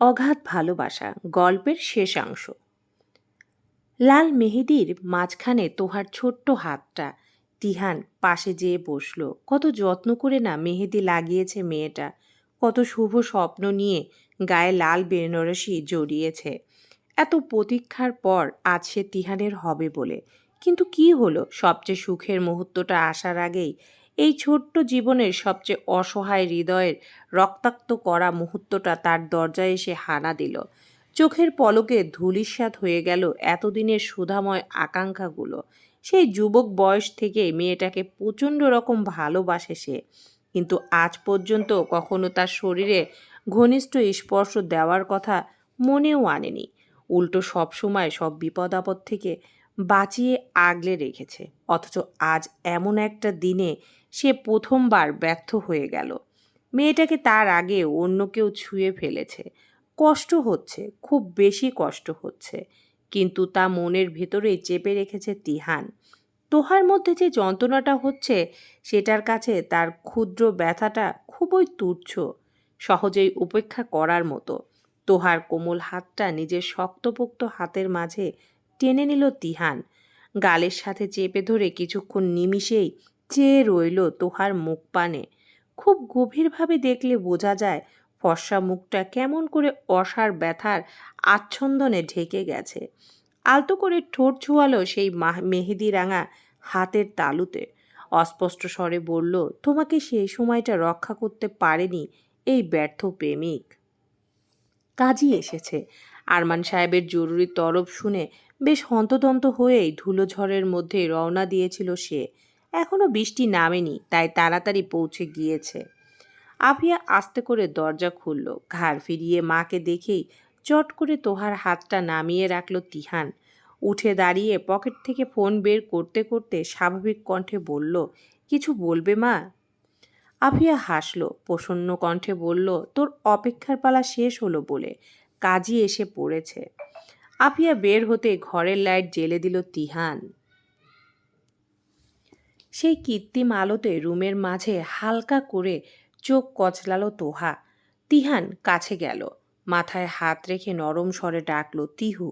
অগাধ ভালোবাসা, গল্পের শেষাংশ লাল মেহেদির মাঝখানে তোহার ছোট্ট হাতটা, তিহান পাশে যেয়ে বসল। কত যত্ন করে না মেহেদি লাগিয়েছে মেয়েটা। কত শুভ স্বপ্ন নিয়ে গায়ে লাল বেনারসি জড়িয়েছে। এত প্রতীক্ষার পর আজ সে তিহানের হবে বলে। কিন্তু কি হলো? সবচেয়ে সুখের মুহূর্তটা আসার আগেই এই ছোট্ট জীবনের সবচেয়ে অসহায় হৃদয়ের রক্তাক্ত করা মুহূর্তটা তার দরজায় এসে হানা দিল। চোখের পলকে ধূলিস্বাদ হয়ে গেল এতদিনের সুধাময় আকাঙ্ক্ষাগুলো। সেই যুবক বয়স থেকে মেয়েটাকে প্রচণ্ড রকম ভালোবাসে সে। কিন্তু আজ পর্যন্ত কখনো তার শরীরে ঘনিষ্ঠ স্পর্শ দেওয়ার কথা মনেও আনেনি। উল্টো সবসময় সব বিপদ আপদ থেকে বাঁচিয়ে আগলে রেখেছে। অথচ আজ এমন একটা দিনে সে প্রথমবার ব্যর্থ হয়ে গেল। মেয়েটাকে তার আগে অন্য কেউ ছুঁয়ে ফেলেছে। কষ্ট হচ্ছে, খুব বেশি কষ্ট হচ্ছে। কিন্তু তা মনের ভেতরেই চেপে রেখেছে তিহান। তোহার মধ্যে যে যন্ত্রণাটা হচ্ছে, সেটার কাছে তার ক্ষুদ্র ব্যথাটা খুবই তুচ্ছ, সহজেই উপেক্ষা করার মতো। তোহার কোমল হাতটা নিজের শক্তপোক্ত হাতের মাঝে টেনে নিল তিহান। গালের সাথে চেপে ধরে কিছুক্ষণ নিমিষেই চেয়ে রইল তোহার মুখ পানে। খুব গভীরভাবে দেখলে বোঝা যায় ফর্সা মুখটা কেমন করে অসার ব্যথার আচ্ছন্দনে ঢেকে গেছে। আলতো করে ঠোঁট ছুয়ালো সেই মেহেদি রাঙা হাতের তালুতে। অস্পষ্ট স্বরে বলল, তোমাকে সেই সময়টা রক্ষা করতে পারেনি এই ব্যর্থ প্রেমিক। কাজই এসেছে। আরমান সাহেবের জরুরি তরফ শুনে বেশ হন্তদন্ত হয়েই ধুলোঝড়ের মধ্যে রওনা দিয়েছিল সে। এখনও বৃষ্টি নামেনি, তাই তাড়াতাড়ি পৌঁছে গিয়েছে। আফিয়া আস্তে করে দরজা খুলল, ঘাড় ফিরিয়ে মাকে দেখেই চট করে তোহার হাতটা নামিয়ে রাখল তিহান। উঠে দাঁড়িয়ে পকেট থেকে ফোন বের করতে করতে স্বাভাবিক কণ্ঠে বলল, কিছু বলবে মা? আফিয়া হাসল, প্রসন্ন কণ্ঠে বলল, তোর অপেক্ষার পালা শেষ হলো বলে কাজই এসে পড়েছে। আফিয়া বের হতে ঘরের লাইট জেলে দিল তিহান। সেই কৃত্রিম আলোতে রুমের মাঝে হালকা করে চোখ কচলালো তোহা। তিহান কাছে গেল। মাথায় হাত রেখে নরম স্বরে ডাকলো, তিহু।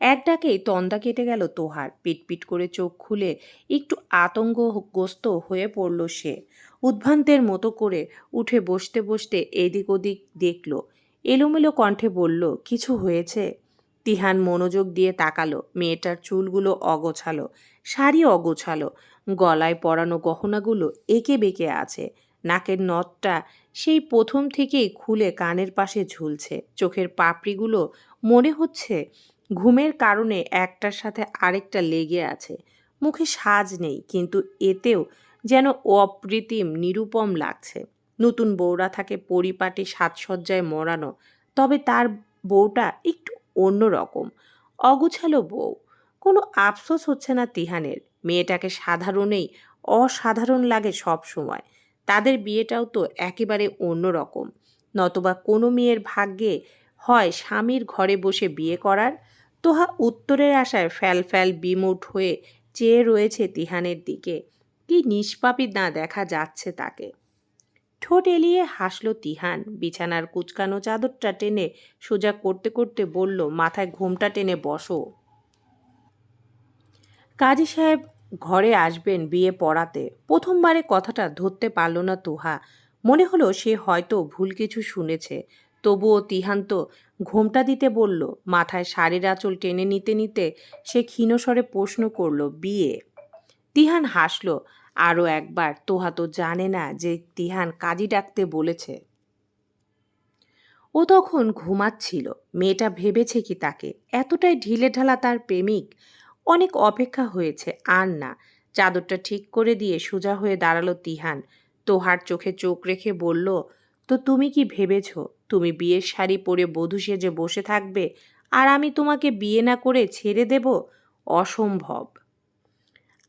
এক ডাকেই তন্দা কেটে গেল তোহার। পিটপিট করে চোখ খুলে একটু আতঙ্কগ্রস্ত হয়ে পড়ল সে। উদ্ভ্রান্তের মতো করে উঠে বসতে বসতে এদিক ওদিক দেখল। এলোমেলো কণ্ঠে বলল, কিছু হয়েছে? তিহান মনোযোগ দিয়ে তাকালো, মেয়েটার চুলগুলো অগোছালো, শাড়ি অগোছালো, গলায় পরানো গহনাগুলো এঁকে বেঁকে আছে, নাকের নথটা সেই প্রথম থেকেই খুলে কানের পাশে ঝুলছে, চোখের পাপড়িগুলো মনে হচ্ছে ঘুমের কারণে একটার সাথে আরেকটা লেগে আছে, মুখে সাজ নেই, কিন্তু এতেও যেন অপ্রীতিম, নিরুপম লাগছে, নতুন বউরা থাকে পরিপাটি সাজসজ্জায় মরানো, তবে তার বউটা একটু অন্যরকম। অগুছালো বউ। কোনো আফসোস হচ্ছে না তিহানের। মেয়েটাকে সাধারণেই অসাধারণ লাগে সব সময়। তাদের বিয়েটাও তো একেবারে অন্য রকম নতবা কোনো মেয়ের ভাগ্যে হয় স্বামীর ঘরে বসে বিয়ে করার? তোহা উত্তরের আশায় ফ্যাল বিমুট হয়ে চেয়ে রয়েছে তিহানের দিকে। কি নিষ্পাপি না দেখা যাচ্ছে তাকে। ঠোঁট এলিয়ে হাসলো তিহান। বিছানার কুচকানো চাদরটা টেনে সোজা করতে করতে বলল, মাথায় ঘুমটা টেনে বসো। কাজী সাহেব ঘরে আসবেন বিয়ে পড়াতে। প্রথমবারে কথাটা ধরতে পারল না তোহা। মনে হলো সে হয়তো ভুল কিছু শুনেছে। তবুও তিহান তো ঘোমটা দিতে বলল, মাথায় শাড়ির আঁচল টেনে নিতে নিতে সে ক্ষীণস্বরে প্রশ্ন করল, বিয়ে? তিহান হাসল আরও একবার তোহা তো জানে না যে তিহান কাজী ডাকতে বলেছে। ও তখন ঘুমাচ্ছিল, মেয়েটা ভেবেছে কি তাকে। এতটাই ঢিলে ঢালা তার প্রেমিক, অনেক অপেক্ষা হয়েছে, আর না। চাদরটা ঠিক করে দিয়ে সোজা হয়ে দাঁড়াল তিহান। তোহার চোখে চোখ রেখে বলল, তো তুমি কি ভেবেছ? তুমি বিয়ের শাড়ি পরে বধূ সেজে বসে থাকবে, আর আমি তোমাকে বিয়ে না করে ছেড়ে দেব? অসম্ভব।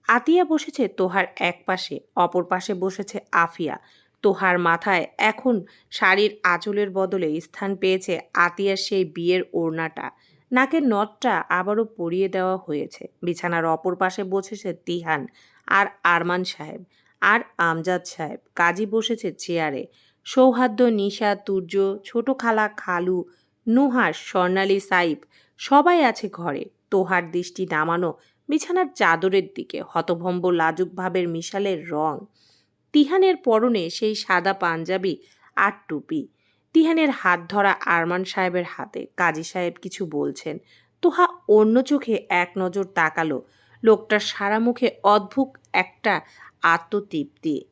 আতিয়া বসেছে তোহার এক পাশে, অপর পাশে বসেছে আফিয়া। তোহার মাথায় এখন শাড়ির আঁচলের বদলে স্থান পেয়েছে আতিয়ার সেই বিয়ের ওড়নাটা। নাকের নটটা আবারও পরিয়ে দেওয়া হয়েছে। বিছানার অপর পাশে বসেছে তিহান আর আরমান সাহেব আর আমজাদ সাহেব। কাজী বসেছে চেয়ারে। সৌহার্দ্য, নিশা, তুর্য, ছোট খালা খালু, নুহার, স্বর্ণালী সাইব সবাই আছে ঘরে। তোহার দৃষ্টি নামানো বিছানার চাদরের দিকে, হতভম্ব লাজুক ভাবের মিশালের রং। তিহানের পরনে সেই সাদা পাঞ্জাবি আর টুপি। তিহানের হাত ধরা আরমান সাহেবের হাতে, কাজী সাহেব কিছু বলছেন। তোহা অন্য চোখে এক নজর তাকালো। লোকটার সারা মুখে অদ্ভুত একটা আত্মতৃপ্তি।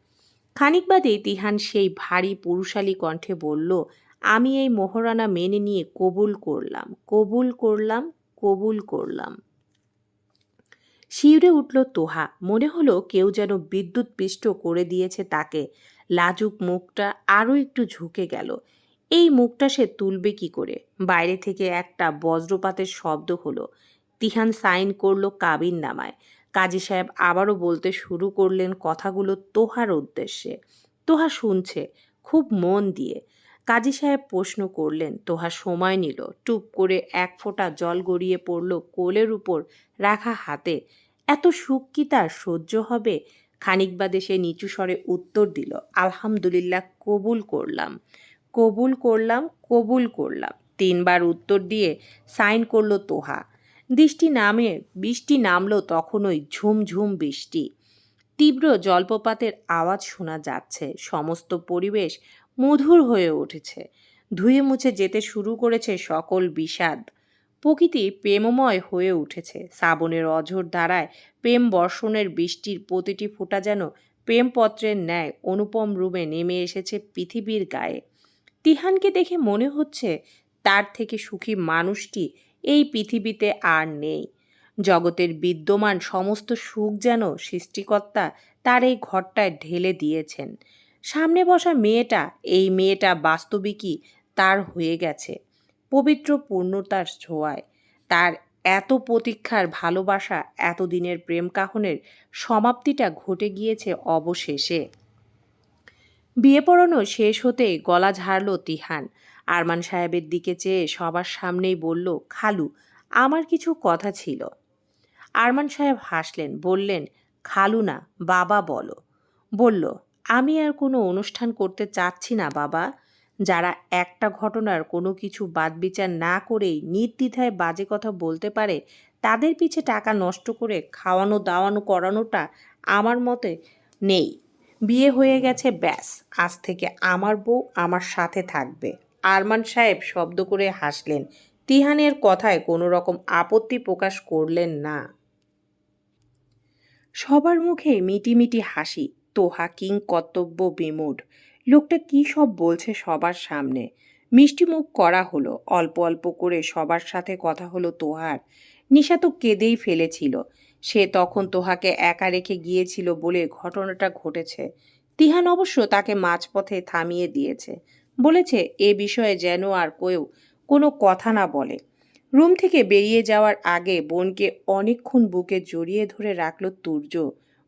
খানিক বাদে তিহান সেই ভারী পুরুষালী কণ্ঠে বলল, আমি এই মোহরানা মেনে নিয়ে কবুল করলাম কবুল করলাম কবুল করলাম। শিউরে উঠল তোহা। মনে হলো কেউ যেন বিদ্যুৎ পিষ্ট করে দিয়েছে তাকে। লাজুক মুখটা আরও একটু ঝুঁকে গেল। এই মুখটা সে তুলবে কি করে? বাইরে থেকে একটা বজ্রপাতের শব্দ হলো। তিহান সাইন করল কাবিন নামায়। কাজী সাহেব আবারও বলতে শুরু করলেন কথাগুলো তোহার উদ্দেশ্যে। তোহা শুনছে, খুব মন দিয়ে। কাজী সাহেব প্রশ্ন করলেন, তোহা সময় নিল। টুপ করে এক ফোঁটা জল গড়িয়ে পড়ল কোলের উপর রাখা হাতে। এত সুখ কি তার সহ্য হবে? খানিক বাদে সে নিচু স্বরে উত্তর দিল, আলহামদুলিল্লাহ, কবুল করলাম। কবুল করলাম কবুল করলাম। তিনবার উত্তর দিয়ে সাইন করল তোহা। দৃষ্টি নামে, বৃষ্টি নামলো তখনই ঝুমঝুম বৃষ্টি। তীব্র জলপ্রপাতের আওয়াজ শোনা যাচ্ছে, সমস্ত পরিবেশ মধুর হয়ে উঠেছে। ধুয়ে মুছে যেতে শুরু করেছে সকল বিষাদ। প্রকৃতি প্রেমময় হয়ে উঠেছে। শ্রাবণের অঝোর ধারায় প্রেম বর্ষণের বৃষ্টির প্রতিটি ফোঁটা যেন প্রেমপত্রের ন্যায় অনুপম রূপে নেমে এসেছে পৃথিবীর গায়ে। তিহানকে দেখে মনে হচ্ছে তার থেকে সুখী মানুষটি এই পৃথিবীতে আর নেই। জগতের বিদ্যমান সমস্ত সুখ যেন সৃষ্টিকর্তা তার এই ঘরটায় ঢেলে দিয়েছেন। সামনে বসা মেয়েটা, এই মেয়েটা বাস্তবিকই তার হয়ে গেছে। পবিত্র পূর্ণতার ছোঁয়ায়। তার এত প্রতীক্ষার ভালোবাসা এতদিনের প্রেম কাহনের সমাপ্তিটা ঘটে গিয়েছে অবশেষে। বিয়ে পড়ানো শেষ হতেই গলা ঝাড়ল তিহান। আরমান সাহেবের দিকে চেয়ে সবার সামনেই বলল, খালু, আমার কিছু কথা ছিল। আরমান সাহেব হাসলেন, বললেন, খালু না, বাবা বলো। বলল, আমি আর কোনো অনুষ্ঠান করতে চাচ্ছি না, বাবা। যারা একটা ঘটনার কোনো কিছু বাদ বিচার না করেই নির্দ্বিধায় বাজে কথা বলতে পারে, তাদের পিছে টাকা নষ্ট করে খাওয়ানো, দাওয়ানো, করানোটা আমার মতে নেই। বিয়ে হয়ে গেছে, ব্যাস। আজ থেকে আমার বউ আমার সাথে থাকবে। আরমান সাহেব শব্দ করে হাসলেন। তিহানের কথায় কোনো রকম আপত্তি প্রকাশ করলেন না। সবার মুখে মিটিমিটি হাসি। তোহা কিং কর্তব্য বিমূঢ়। লোকটা কি সব বলছে সবার সামনে? মিষ্টি মুখ করা হলো, অল্প অল্প করে সবার সাথে কথা হলো তোহার। নিশা তো কেঁদেই ফেলেছিল। সে তখন তোহাকে একা রেখে গিয়েছিল বলে ঘটনাটা ঘটেছে। তিহান অবশ্য তাকে মাঝপথে থামিয়ে দিয়েছে। বলেছে, এ বিষয়ে যেন আর কেউ কোনো কথা না বলে। রুম থেকে বেরিয়ে যাওয়ার আগে বোনকে অনেকক্ষণ বুকে জড়িয়ে ধরে রাখল তুর্য।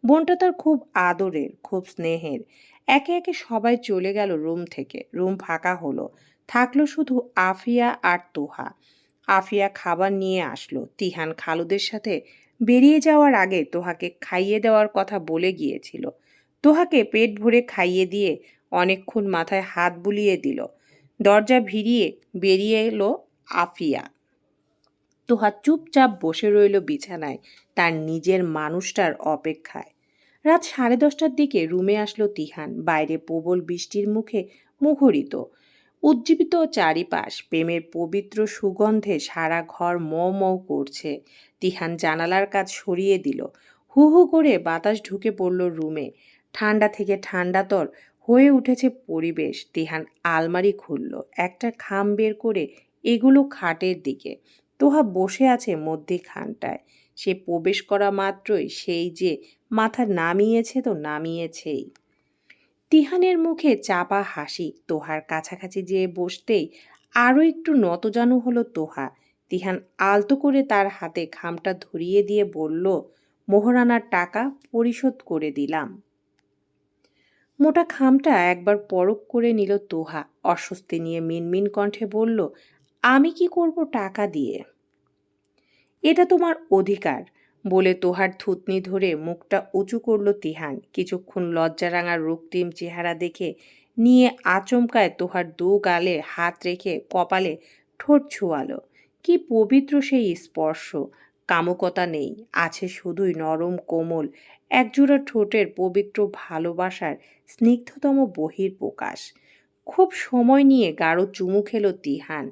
বোনটা তার খুব আদরের, খুব স্নেহের। একে একে সবাই চলে গেল রুম থেকে। রুম ফাঁকা হলো। থাকল শুধু আফিয়া আর তোহা। আফিয়া খাবার নিয়ে আসলো। তিহান খালুদের সাথে বেরিয়ে যাওয়ার আগে তোহাকে খাইয়ে দেওয়ার কথা বলে গিয়েছিল। তোহাকে পেট ভরে খাইয়ে দিয়ে অনেকক্ষণ মাথায় হাত বুলিয়ে দিল। দরজা ভিড়িয়ে বেরিয়ে এলো আফিয়া। তোহা চুপচাপ বসে রইল বিছানায়। তার নিজের মানুষটার অপেক্ষায়। রাত সাড়ে দশটার দিকে রুমে আসলো তিহান। বাইরে প্রবল বৃষ্টির মুখে মুখরিত। উজ্জীবিত চারিপাশ, প্রেমের পবিত্র সুগন্ধে সারা ঘর মৌ মৌ করছে। তিহান জানালার কাজ সরিয়ে দিল। হু হু করে বাতাস ঢুকে পড়ল রুমে। ঠান্ডা থেকে ঠান্ডাতর হয়ে উঠেছে পরিবেশ। তিহান আলমারি খুলল, একটা খাম বের করে এগুলো খাটের দিকে। তোহা বসে আছে মধ্যে খানটায় সে প্রবেশ করা মাত্রই সেই যে মাথা নামিয়েছে তো নামিয়েছেই। তিহানের মুখে চাপা হাসি, তোহার কাছাকাছি যেয়ে বসতেই আরও একটু নতজানু হলো তোহা। তিহান আলতো করে তার হাতে খামটা ধরিয়ে দিয়ে বলল, মোহরানার টাকা পরিশোধ করে দিলাম। মোটা খামটা একবার পরক করে নিল তোহা, অস্বস্তি নিয়ে মিনমিন কণ্ঠে বলল, আমি কি করব টাকা দিয়ে? এটা তোমার অধিকার। বলে তোহার থুতনি ধরে মুখটা উঁচু করল তিহান। কিছুক্ষণ লজ্জারাঙার রক্তিম চেহারা দেখে নিয়ে আচমকায় তোহার দু গালে হাত রেখে কপালে ঠোঁট ছোঁয়ালো। কি পবিত্র সেই স্পর্শ! কামকতা নেই, আছে শুধুই নরম কোমল, একজোড়া ঠোঁটের পবিত্র ভালোবাসার স্নিগ্ধতম বহির প্রকাশ খুব সময় নিয়ে গাঢ় চুমু খেলো তিহান।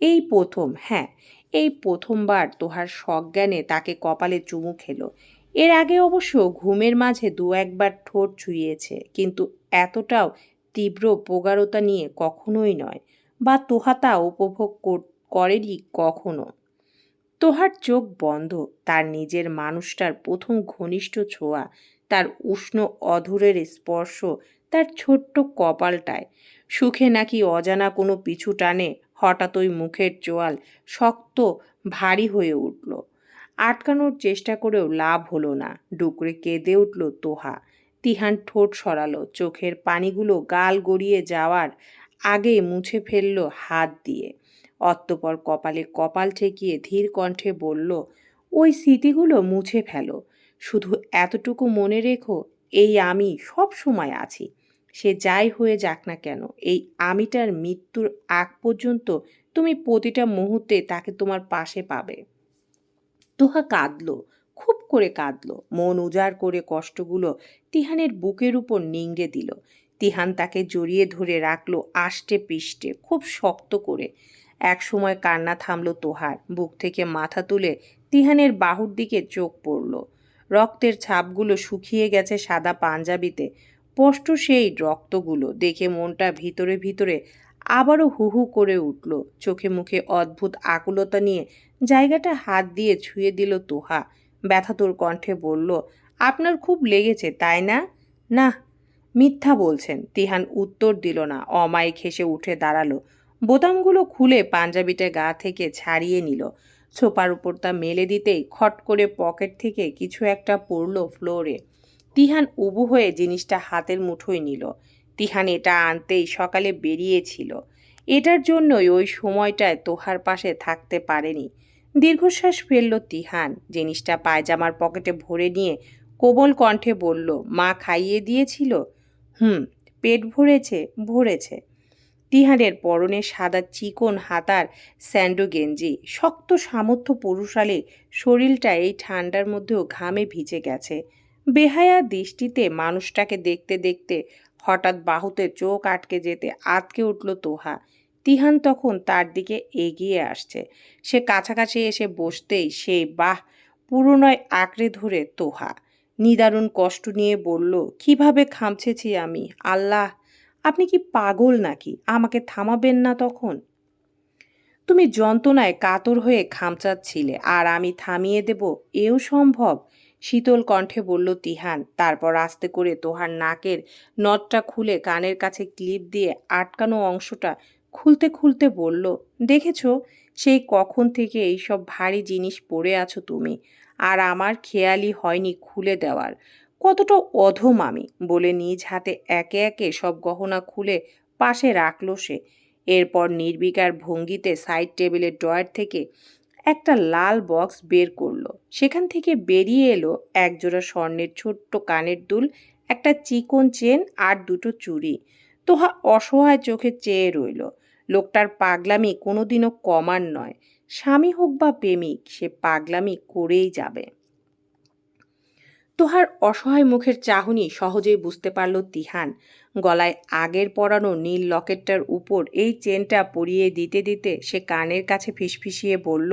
এই প্রথম হ্যাঁ এই প্রথমবার তোহার সজ্ঞানে তাকে কপালে চুমু খেলো। এর আগে অবশ্য ঘুমের মাঝে দু একবার ঠোঁট ছুঁয়েছে, কিন্তু এতটাও তীব্র প্রগাঢ়তা নিয়ে কখনোই নয়। বা তোহা তা উপভোগ কর- করেনি কখনো। তোহার চোখ বন্ধ, তার নিজের মানুষটার প্রথম ঘনিষ্ঠ ছোঁয়া, তার উষ্ণ অধরের স্পর্শ, তার ছোট্ট কপালটায়। সুখে নাকি অজানা কোনো পিছু টানে হঠাৎ ওই মুখের চোয়াল শক্ত, ভারী হয়ে উঠল। আটকানোর চেষ্টা করেও লাভ হলো না। ডুকরে কেঁদে উঠল তোহা। তিহান ঠোঁট সরালো। চোখের পানিগুলো গাল গড়িয়ে যাওয়ার আগে মুছে ফেলল হাত দিয়ে। অতঃপর কপালে কপাল ঠেকিয়ে ধীর কণ্ঠে বলল, ওই স্মৃতিগুলো মুছে ফেলো। শুধু এতটুকু মনে রেখো, এই আমি সব সময় আছি। সে যাই হয়ে যাক না কেন, এই আমিটার মৃত্যুর আগ পর্যন্ত তুমি প্রতিটা মুহূর্তে তাকে তোমার পাশে পাবে। তোহা কাঁদলো, খুব করে কাঁদলো। মন উজাড় করে কষ্টগুলো তিহানের বুকের উপর নিংড়ে দিল। তিহান তাকে জড়িয়ে ধরে রাখল আষ্টে পিষ্টে, খুব শক্ত করে। এক সময় কান্না থামলো তোহার, বুক থেকে মাথা তুলে তিহানের বাহুর দিকে চোখ পড়ল। রক্তের ছাপগুলো শুকিয়ে গেছে সাদা পাঞ্জাবিতে। স্পষ্ট সেই রক্তগুলো দেখে মনটা ভিতরে ভিতরে আবারও হু হু করে উঠল। চোখে মুখে অদ্ভুত আকুলতা নিয়ে জায়গাটা হাত দিয়ে ছুঁয়ে দিল তোহা। ব্যথাতুর কণ্ঠে বলল, আপনার খুব লেগেছে, তাই না? না। মিথ্যা বলছেন। তিহান উত্তর দিল না, অমায়িক হেসে উঠে দাঁড়াল। বোতামগুলো খুলে পাঞ্জাবিটা গা থেকে ছাড়িয়ে নিল। ছোপার উপর তা মেলে দিতেই খট করে পকেট থেকে কিছু একটা পড়ল ফ্লোরে। তিহান উবু হয়ে জিনিসটা হাতের মুঠোয় নিল। তিহান এটা আনতেই সকালে বেরিয়েছিল। এটার জন্যই ওই সময়টায় তোহার পাশে থাকতে পারেনি। দীর্ঘশ্বাস ফেলল তিহান। জিনিসটা পায়জামার পকেটে ভরে নিয়ে কোমল কণ্ঠে বলল, মা খাইয়ে দিয়েছিল? হুম, পেট ভরেছে ভরেছে। তিহানের পরনে সাদা চিকন হাতার স্যান্ডো গেঞ্জি, শক্ত সামর্থ্য পুরুষালে শরীরটা এই ঠান্ডার মধ্যেও ঘামে ভিজে গেছে। বেহায়া দৃষ্টিতে মানুষটাকে দেখতে দেখতে হঠাৎ বাহুতে চোখ আটকে যেতে আটকে উঠল তোহা। তিহান তখন তার দিকে এগিয়ে আসছে। সে কাছাকাছি এসে বসতেই সেই বাহ, পুরোনয় আঁকড়ে ধরে তোহা। নিদারুণ কষ্ট নিয়ে বলল, কীভাবে খামছেছি আমি? আল্লাহ, আপনি কি পাগল নাকি? আমাকে থামাবেন না তখন? তুমি যন্ত্রণায় কাতর হয়ে খামচাচ্ছিলে, আর আমি থামিয়ে দেব? এও সম্ভব? শীতল কণ্ঠে বলল, তিহান, তারপর আস্তে করে তোহার নাকের নটটা খুলে কানের কাছে ক্লিপ দিয়ে আটকানো অংশটা খুলতে খুলতে বলল, দেখেছ, সেই কখন থেকে এইসব ভারী জিনিস পড়ে আছো তুমি, আর আমার খেয়ালই হয়নি খুলে দেওয়ার। কতটা অধম আমি! বলে নিজ হাতে একে একে সব গহনা খুলে পাশে রাখল সে। এরপর নির্বিকার ভঙ্গিতে সাইড টেবিলের ড্রয়ার থেকে একটা লাল বক্স বের করল। সেখান থেকে বেরিয়ে এলো একজোড়া স্বর্ণের ছোট্ট কানের দুল, একটা চিকন চেন আর দুটো চুড়ি। তোহা অসহায় চোখে চেয়ে রইল। লোকটার পাগলামি কোনোদিনও কমার নয়। স্বামী হোক বা প্রেমিক, সে পাগলামি করেই যাবে। তোহার অসহায় মুখের চাহনি সহজেই বুঝতে পারল তিহান। গলায় আগের পরানো নীল লকেটটার উপর এই চেনটা পরিয়ে দিতে দিতে সে কানের কাছে ফিসফিসিয়ে বলল,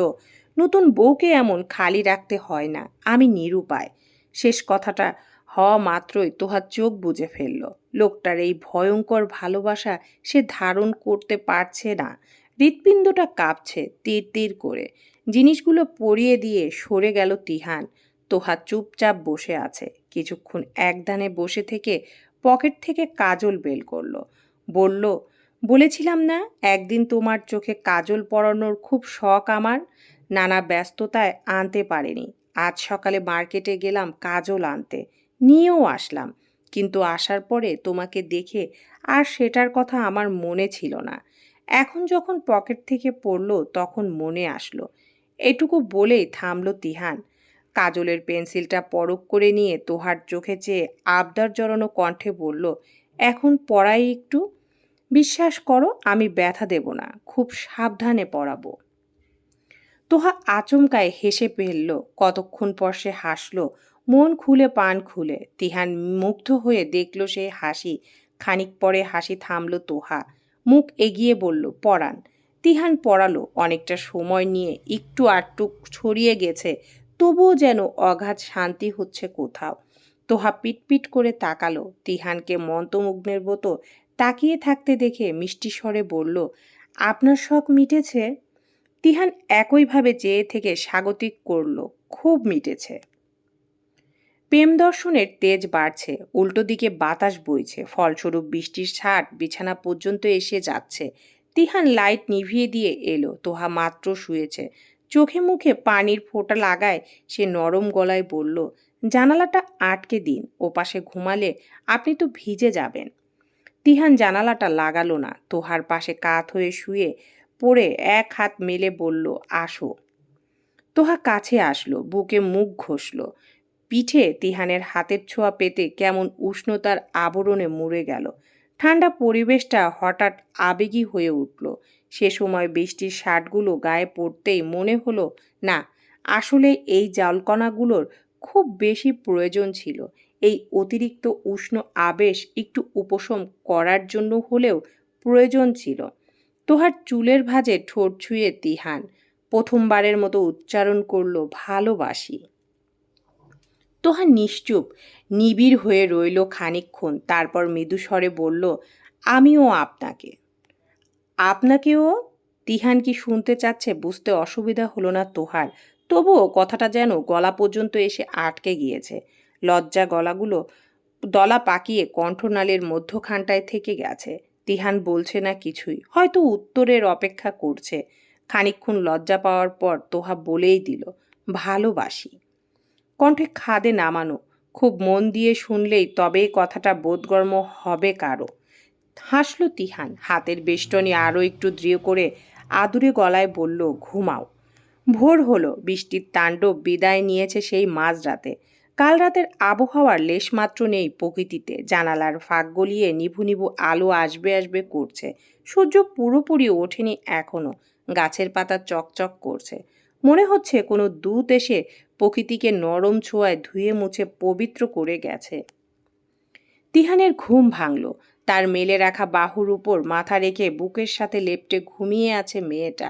নতুন বউকে এমন খালি রাখতে হয় না, আমি নিরুপায়। শেষ কথাটা হওয়া মাত্রই তোহার চোখ বুঝে ফেলল। লোকটার এই ভয়ঙ্কর ভালোবাসা সে ধারণ করতে পারছে না। হৃৎপিণ্ডটা কাঁপছে তীর তীর করে। জিনিসগুলো পরিয়ে দিয়ে সরে গেল তিহান। তোহা চুপচাপ বসে আছে। কিছুক্ষণ একদানে বসে থেকে পকেট থেকে কাজল বেল করল। বলল, বলেছিলাম না, একদিন তোমার চোখে কাজল পরানোর খুব শখ আমার। নানা ব্যস্ততায় আনতে পারেনি। আজ সকালে মার্কেটে গেলাম কাজল আনতে। নিয়েও আসলাম। কিন্তু আসার পরে তোমাকে দেখে আর সেটার কথা আমার মনে ছিল না। এখন যখন পকেট থেকে পড়ল তখন মনে আসলো। এটুকু বলেই থামলো তিহান। কাজলের পেন্সিলটা পরক করে নিয়ে তোহার চোখে চেয়ে আবদার জড়ানো কণ্ঠে বলল, এখন পড়াই একটু। বিশ্বাস করো, আমি ব্যথা দেব না, খুব সাবধানে পড়াবো। তোহা আচমকায় হেসে ফেলল। কতক্ষণ পর সে হাসল, মন খুলে পান খুলে। তিহান মুগ্ধ হয়ে দেখল সে হাসি। খানিক পরে হাসি থামল তোহা। মুখ এগিয়ে বলল, পড়ান। তিহান পড়ালো। অনেকটা সময় নিয়ে একটু আটটু ছড়িয়ে গেছে। তবুও যেন অগাধ শান্তি হচ্ছে কোথাও। তোহা পিটপিট করে তাকালো। তিহানকে মন্ত্রমুগ্নের মতো তাকিয়ে থাকতে দেখে মিষ্টি স্বরে বলল, আপনার শখ মিটেছে? তিহান একইভাবে চেয়ে থেকে স্বাগতিক করল, খুব মিটেছে। প্রেম দর্শনের তেজ বাড়ছে, উল্টো দিকে বাতাস বইছে, ফলস্বরূপ বৃষ্টির ছাট বিছানা পর্যন্ত এসে যাচ্ছে। তিহান লাইট নিভিয়ে দিয়ে এলো, তোহা মাত্র শুয়েছে। চোখে মুখে পানির ফোঁটা লাগায় সে নরম গলায় বলল, জানালাটা আটকে দিন, ওপাশে ঘুমালে আপনি তো ভিজে যাবেন। তিহান জানালাটা লাগালো না, তোহার পাশে কাত হয়ে শুয়ে পড়ে এক হাত মেলে বলল, আসো। তোহা কাছে আসলো, বুকে মুখ ঘষল। পিঠে তিহানের হাতের ছোঁয়া পেতে কেমন উষ্ণতার আবরণে মুড়ে গেল। ঠান্ডা পরিবেশটা হঠাৎ আবেগী হয়ে উঠল। সে সময় বৃষ্টির শার্টগুলো গায়ে পড়তেই মনে হলো, না, আসলে এই জলকণাগুলোর খুব বেশি প্রয়োজন ছিল। এই অতিরিক্ত উষ্ণ আবেশ একটু উপশম করার জন্য হলেও প্রয়োজন ছিল। তোহার চুলের ভাঁজে ঠোঁট ছুঁয়ে তিহান প্রথমবারের মতো উচ্চারণ করল ভালোবাসি। তোহা নিশ্চুপ নিবিড় হয়ে রইল খানিকক্ষণ, তারপর মৃদুস্বরে বলল, আমিও আপনাকে। আপনাকেও? তিহান কি শুনতে চাচ্ছে? বুঝতে অসুবিধা হলো না তোহার। তবুও কথাটা যেন গলা পর্যন্ত এসে আটকে গিয়েছে। লজ্জা গলাগুলো দলা পাকিয়ে কণ্ঠনালের মধ্যখানটায় থেকে গেছে। তিহান বলছে না কিছুই। হয়তো উত্তরের অপেক্ষা করছে। খানিকক্ষণ লজ্জা পাওয়ার পর তোহা বলেই দিল, ভালোবাসি। কণ্ঠে খাদে নামানো। খুব মন দিয়ে শুনলেই তবেই কথাটা বোধগর্ম হবে কারও। হাসলো তিহান। হাতের বেষ্টনী আরও একটু দৃঢ় করে আদুরে গলায় বলল, ঘুমাও। ভোর হলো। বৃষ্টির তাণ্ডব বিদায় নিয়েছে সেই মাঝরাতে। কাল রাতের আবহাওয়ার লেশমাত্র নেই প্রকৃতিতে। জানালার ফাঁক গলিয়ে নিভু নিভু আলো আসবে আসবে করছে। সূর্য পুরোপুরি ওঠেনি এখনও। গাছের পাতা চকচক করছে। মনে হচ্ছে কোনো দূত এসে প্রকৃতিকে নরম ছোঁয়ায় ধুয়ে মুছে পবিত্র করে গেছে। তিহানের ঘুম ভাঙল। তার মেলে রাখা বাহুর উপর মাথা রেখে বুকের সাথে লেপটে ঘুমিয়ে আছে মেয়েটা।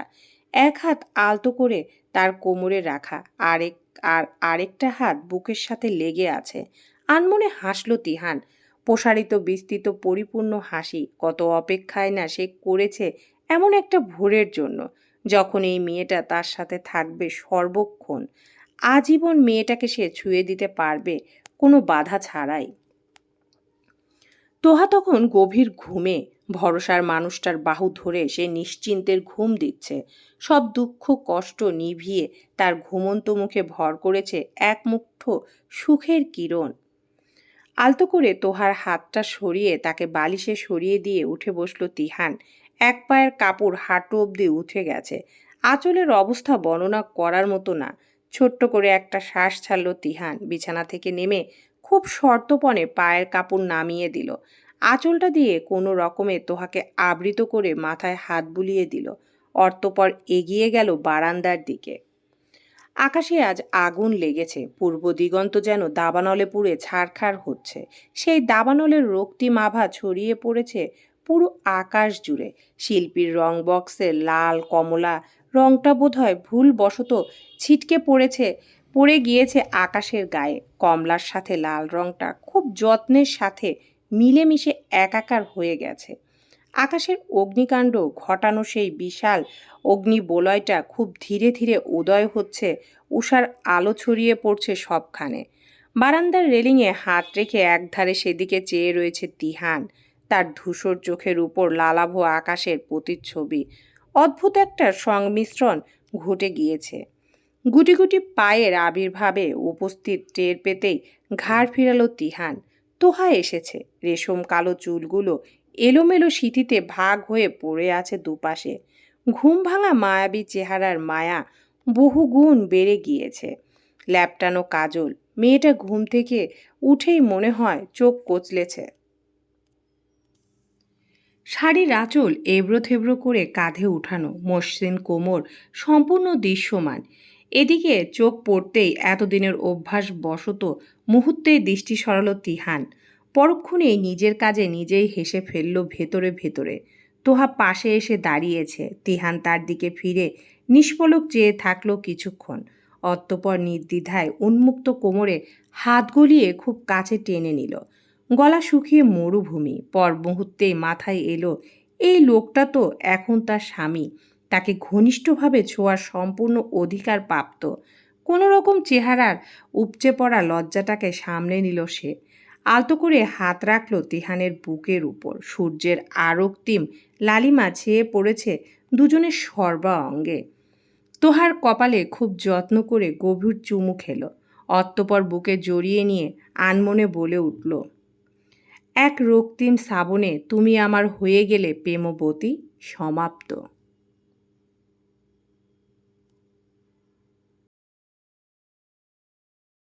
এক হাত আলতো করে তার কোমরে রাখা, আরেক, আর আরেকটা হাত বুকের সাথে লেগে আছে। আনমনে হাসল তিহান। প্রসারিত, বিস্তৃত, পরিপূর্ণ হাসি, কত অপেক্ষায় না সে করেছে এমন একটা ভোরের জন্য, যখন এই মেয়েটা তার সাথে থাকবে সর্বক্ষণ। আজীবন মেয়েটাকে সে ছুঁয়ে দিতে পারবে কোনো বাধা ছাড়াই। তোহা তখন গভীর ঘুমে ভরসার মানুষটার বাহু ধরে সে নিশ্চিন্তের ঘুম দিচ্ছে। সব দুঃখ, কষ্ট নিভিয়ে তার ঘুমন্ত মুখে ভর করেছে এক মুঠো সুখের কিরণ। আলতো করে তোহার হাতটা সরিয়ে তাকে বালিশে সরিয়ে দিয়ে উঠে বসল তিহান। এক পায়ের কাপড় হাঁটু অবধি উঠে গেছে। আঁচলের অবস্থা বর্ণনা করার মতো না। ছোট্ট করে একটা শ্বাস ছাড়ল তিহান। বিছানা থেকে নেমে খুব শর্তপণে পায়ের কাপড় নামিয়ে দিল। আঁচলটা দিয়ে কোনো রকমে তোহাকে আবৃত করে মাথায় হাত বুলিয়ে দিল। অর্তপর এগিয়ে গেল বারান্দার দিকে। আকাশে আজ আগুন লেগেছে। পূর্ব দিগন্ত যেন দাবানলে পুড়ে ছাড়খাড় হচ্ছে। সেই দাবানলের রক্তিম আভা ছড়িয়ে পড়েছে পুরো আকাশ জুড়ে। শিল্পীর রং বক্সে লাল, কমলা, রংটা বোধহয় ভুলবশত ছিটকে পড়েছে পড়ে গিয়েছে আকাশের গায়ে। কমলার সাথে লাল রংটা খুব যত্নের সাথে মিলেমিশে একাকার হয়ে গেছে। আকাশের অগ্নিকাণ্ড ঘটানো সেই বিশাল অগ্নিবলয়টা খুব ধীরে ধীরে উদয় হচ্ছে, উষার আলো ছড়িয়ে পড়ছে সবখানে। বারান্দার রেলিংয়ে হাত রেখে একধারে সেদিকে চেয়ে রয়েছে তিহান। তার ধূসর চোখের উপর লালাভ আকাশের প্রতিচ্ছবি। অদ্ভুত একটা সংমিশ্রণ ঘটে গিয়েছে। গুটি গুটি পায়ের আবির্ভাবে উপস্থিত টের পেতেই ঘাড় ফিরালো তিহান। তোহা এসেছে। রেশম কালো চুলগুলো এলোমেলো সিঁথিতে ভাগ হয়ে পড়ে আছে দুপাশে। ঘুম ভাঙা মায়াবী চেহারার মায়া বহু গুণ বেড়ে গিয়েছে। ল্যাপটানো কাজল, মেয়েটা ঘুম থেকে উঠেই মনে হয় চোখ কচলেছে। শাড়ির আঁচল এবড়ো থেবড়ো করে কাঁধে উঠানো, মসৃণ কোমর সম্পূর্ণ দৃশ্যমান। এদিকে চোখ পড়তেই এতদিনের অভ্যাস বশত মুহূর্তেই দৃষ্টি সরাল তিহান। পরক্ষণেই নিজের কাজে নিজেই হেসে ফেলল ভেতরে ভেতরে। তোহা পাশে এসে দাঁড়িয়েছে। তিহান তার দিকে ফিরে নিষ্পলক চেয়ে থাকল কিছুক্ষণ। অতঃপর নির্দ্বিধায় উন্মুক্ত কোমরে হাত গলিয়ে খুব কাছে টেনে নিল। গলা শুকিয়ে মরুভূমি। পর মুহূর্তেই মাথায় এলো, এই লোকটা তো এখন তার স্বামী। তাকে ঘনিষ্ঠভাবে ছোঁয়ার সম্পূর্ণ অধিকার প্রাপ্ত। কোনো রকম চেহারার উপচে পড়া লজ্জাটাকে সামলে নিল সে। আলতো করে হাত রাখল তিহানের বুকের উপর। সূর্যের আরক্তিম লালিমা ছেয়ে পড়েছে দুজনের সর্বা অঙ্গে। তোহার কপালে খুব যত্ন করে গভীর চুমু খেলো। অতঃপর বুকে জড়িয়ে নিয়ে আনমনে বলে উঠল, এক রক্তিম শ্রাবণে তুমি আমার হয়ে গেলে প্রেমবতী, সমাপ্ত।